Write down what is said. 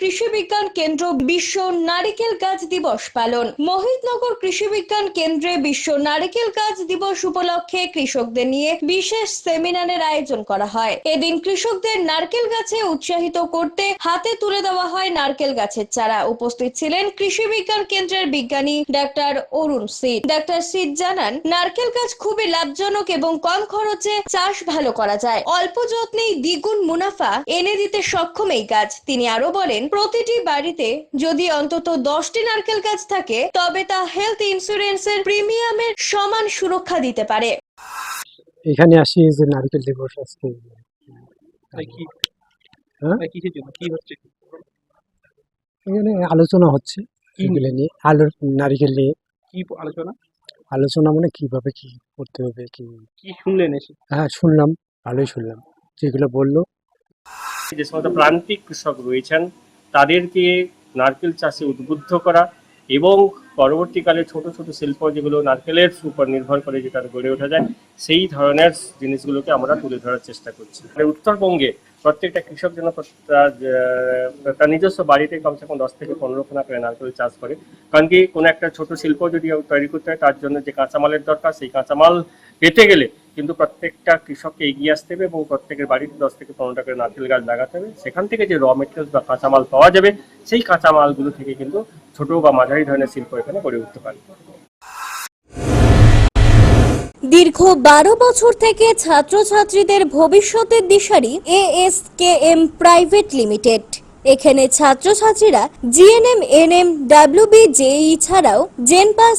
কৃষি বিজ্ঞান কেন্দ্র বিশ্ব নারিকেল গাছ দিবস পালন। কৃষি বিজ্ঞান কেন্দ্রে বিশ্ব নারিকেল গাছ দিবস উপলক্ষে কৃষকদের নিয়ে বিশেষ সেমিনারের আয়োজন করা হয়। এদিন কৃষকদের নারকেল গাছে উৎসাহিত করতে হাতে তুলে দেওয়া হয় নারকেল গাছের চারা। উপস্থিত ছিলেন কৃষি বিজ্ঞান কেন্দ্রের বিজ্ঞানী ডাক্তার অরুণ সিদ। ডাক্তার সিদ জানান, নারকেল গাছ খুবই লাভজনক এবং কম খরচে চাষ ভালো করা যায়। অল্প যত্নেই দ্বিগুণ মুনাফা এনে দিতে সক্ষম এই গাছ। তিনি আরও বলেন প্রতিটি বাড়িতে যদি অন্তত দশটি নারকেল গাছ থাকে তবে তা হেলথ ইন্স্যুরেন্সের প্রিমিয়ামের সমান সুরক্ষা দিতে পারে। এখানে আসি যে নারকেল দিবস আজকে। হ্যাঁ? এখানে আলোচনা হচ্ছে এগুলো নিয়ে। আলু নারকেল নিয়ে। কি আলোচনা? আলোচনা মানে কীভাবে কি করতে হবে কি? কি শুনলেন এসে? হ্যাঁ শুনলাম ভালোই শুনলাম। যেগুলো বলল যে সমস্ত প্রান্তিক কৃষক রয়েছেন, তাদেরকে নারকেল চাষে উদ্বুদ্ধ করা এবং পরবর্তীকালে ছোট ছোট শিল্প যেগুলো নারকেলের উপর নির্ভর করে যেটা গড়ে ওঠা যায়, সেই ধরনের জিনিসগুলোকে আমরা তুলে ধরার চেষ্টা করছি। মানে উত্তরবঙ্গে প্রত্যেকটা কৃষক যেন তার তার নিজস্ব বাড়িতে কমসে কম দশ থেকে পনেরো খানা করে নারকেল চাষ করে, কারণ কি কোনো একটা ছোট শিল্প যদি তৈরি করতে হয়, তার জন্য যে কাঁচামালের দরকার, সেই কাঁচামাল পেতে গেলে কিন্তু প্রত্যেকটা কৃষককে এগিয়ে আসতে হবে এবং প্রত্যেকের বাড়িতে দশ থেকে পনেরোটা করে নারকেল গাছ লাগাতে হবে। সেখান থেকে যে র মেটেরিয়ালস বা কাঁচামাল পাওয়া যাবে, সেই কাঁচামালগুলো থেকে কিন্তু ছোট বা মাঝারি ধরনের শিল্প এখানে গড়ে উঠতে পারে। দীর্ঘ বারো বছর থেকে ছাত্রছাত্রীদের ভবিষ্যতের দিশারি এএসকেএম প্রাইভেট লিমিটেড এখানে ছাত্রছাত্রীরা জিএনএম এনএম ডাব্লিউবি জেই ছাড়াও জেনপাস